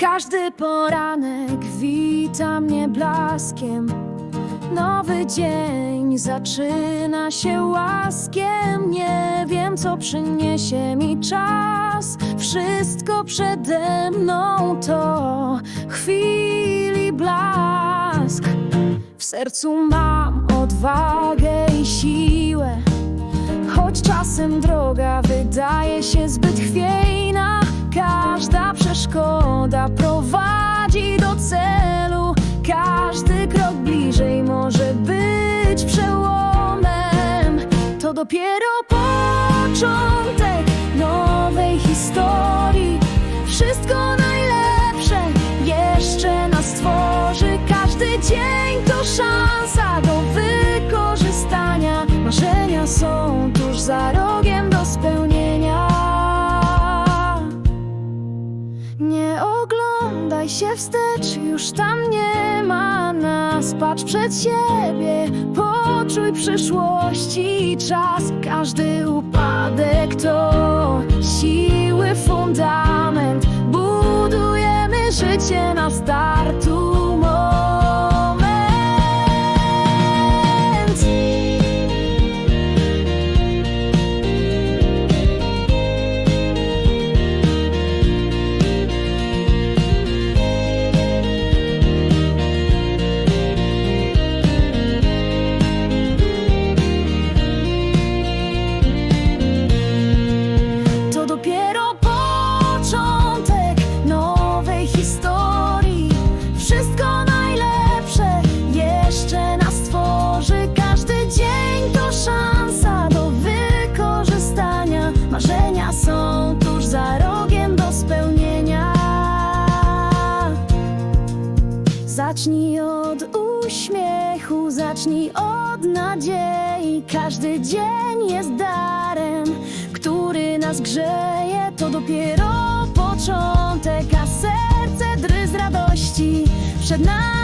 Każdy poranek wita mnie blaskiem. Nowy dzień zaczyna się łaskiem. Nie wiem, co przyniesie mi czas. Wszystko przede mną to chwili blask. W sercu mam odwagę i siłę. Choć czasem droga wydaje się zbyt chwiejna, każda przeszkoda prowadzi do celu. Każdy krok bliżej może być przełomem. To dopiero początek nowej historii. Wszystko najlepsze jeszcze nas tworzy. Każdy dzień to szansa do wykorzystania. Oglądaj się wstecz, już tam nie ma nas. Patrz przed siebie, poczuj przyszłości czas. Każdy upadek to siły fundament. Budujemy życie na startu Zacznij od uśmiechu, zacznij od nadziei. Każdy dzień jest darem, który nas grzeje. To dopiero początek, a serce dry z radości. Przed nami.